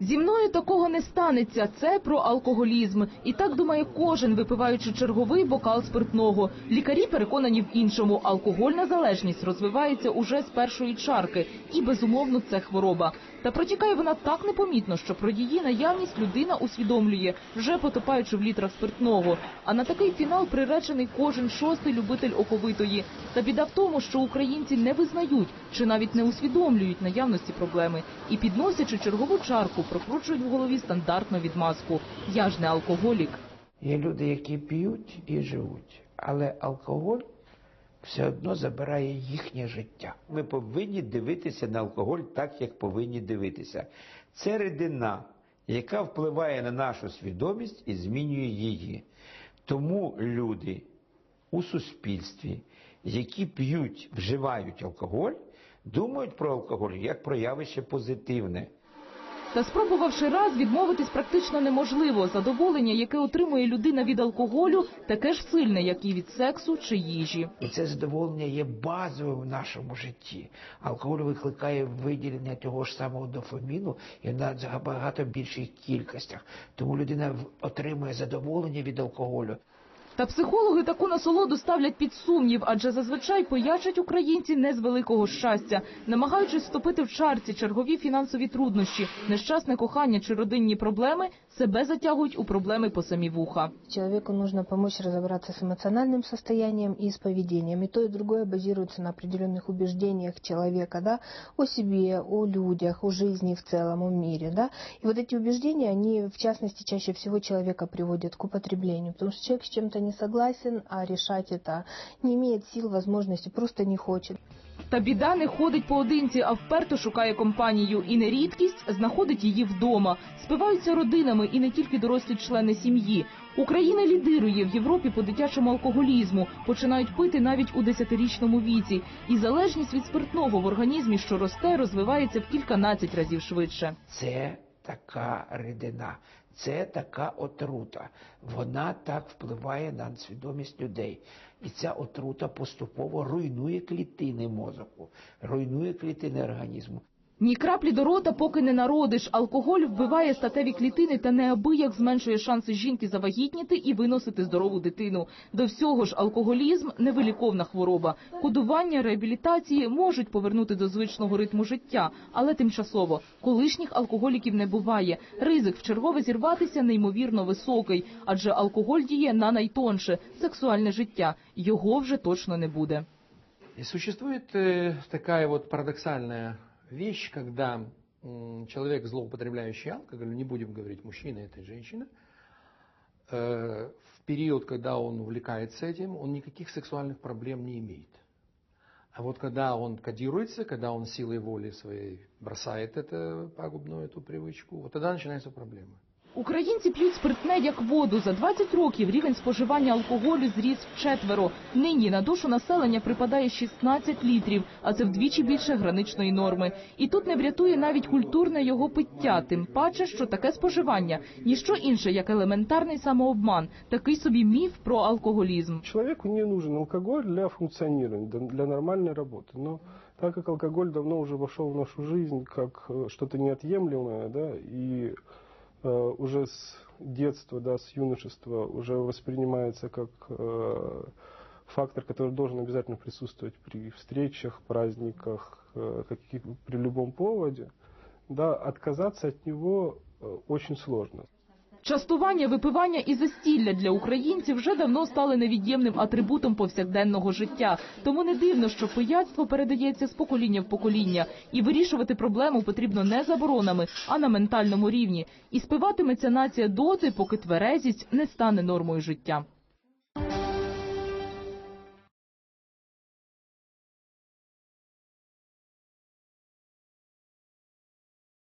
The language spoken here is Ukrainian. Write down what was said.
Зі мною такого не станеться. Це про алкоголізм. І так думає кожен, випиваючи черговий бокал спиртного. Лікарі переконані в іншому. Алкогольна залежність розвивається уже з першої чарки, і безумовно це хвороба. Та протікає вона так непомітно, що про її наявність людина усвідомлює, вже потопаючи в літрах спиртного. А на такий фінал приречений кожен шостий любитель оковитої. Та біда в тому, що українці не визнають чи навіть не усвідомлюють наявності проблеми і підносячи чергову чарку, прокручують в голові стандартну відмазку. Я ж не алкоголік. Є люди, які п'ють і живуть, але алкоголь все одно забирає їхнє життя. Ми повинні дивитися на алкоголь так, як повинні дивитися. Це рідина, яка впливає на нашу свідомість і змінює її. Тому люди у суспільстві, які п'ють, вживають алкоголь, думають про алкоголь як про явище позитивне. Та спробувавши раз, відмовитись практично неможливо. Задоволення, яке отримує людина від алкоголю, таке ж сильне, як і від сексу чи їжі. І це задоволення є базовим в нашому житті. Алкоголь викликає виділення того ж самого дофаміну і на багато більших кількостях. Тому людина отримує задоволення від алкоголю. Та психологи таку насолоду ставлять під сумнів, адже зазвичай поячать українці не з великого щастя, намагаючись втопити в чарці чергові фінансові труднощі, нещасне кохання чи родинні проблеми, себе затягують у проблеми по самі вуха. Человеку нужно помочь разобраться с эмоциональным состоянием и с поведением. И то, и другое базируется на определенных убеждениях человека, да, о себе, о людях, о жизни в целом, о мире, да. И вот эти убеждения, они, в частности, чаще всего человека приводят к употреблению, потому что человек с чем-то не согласен, а решать это не имеет сил, возможности, просто не хочет. Та біда не ходить поодинці, а вперто шукає компанію. І не рідкість знаходить її вдома. Спиваються родинами і не тільки дорослі члени сім'ї. Україна лідирує в Європі по дитячому алкоголізму. Починають пити навіть у десятирічному віці. І залежність від спиртного в організмі, що росте, розвивається в кільканадцять разів швидше. Це така рідина, це така отрута. Вона так впливає на свідомість людей. І ця отрута поступово руйнує клітини мозку, руйнує клітини організму. Ні краплі до рота, поки не народиш. Алкоголь вбиває статеві клітини та неабияк зменшує шанси жінки завагітніти і виносити здорову дитину. До всього ж алкоголізм – невиліковна хвороба. Кодування, реабілітації можуть повернути до звичного ритму життя, але тимчасово. Колишніх алкоголіків не буває. Ризик вчергове зірватися неймовірно високий, адже алкоголь діє на найтонше – сексуальне життя. Його вже точно не буде. И существует э, такая вот парадоксальная вещь, когда человек, злоупотребляющий алкоголем, не будем говорить мужчина, это женщина, э, в период, когда он увлекается этим, он никаких сексуальных проблем не имеет. А вот когда он кодируется, когда он силой воли своей бросает это пагубную эту привычку, вот тогда начинаются проблемы. Українці п'ють спиртне як воду. За 20 років рівень споживання алкоголю зріс вчетверо. Нині на душу населення припадає 16 літрів, а це вдвічі більше граничної норми. І тут не врятує навіть культурне його пиття, тим паче, що таке споживання – ніщо інше, як елементарний самообман, такий собі міф про алкоголізм. Человеку не нужен алкоголь для функционирования, для- для нормальной работы. Но так как алкоголь давно уже вошел в нашу жизнь как э, что-то неотъемлемое, да, и э, уже с детства, да, с юношества уже воспринимается как э, фактор, который должен обязательно присутствовать при встречах, праздниках, э, каких, при любом поводе, да, отказаться от него э, очень сложно. Частування, випивання і застілля для українців вже давно стали невід'ємним атрибутом повсякденного життя. Тому не дивно, що пияцтво передається з покоління в покоління. І вирішувати проблему потрібно не заборонами, а на ментальному рівні. І спиватиметься нація доти, поки тверезість не стане нормою життя.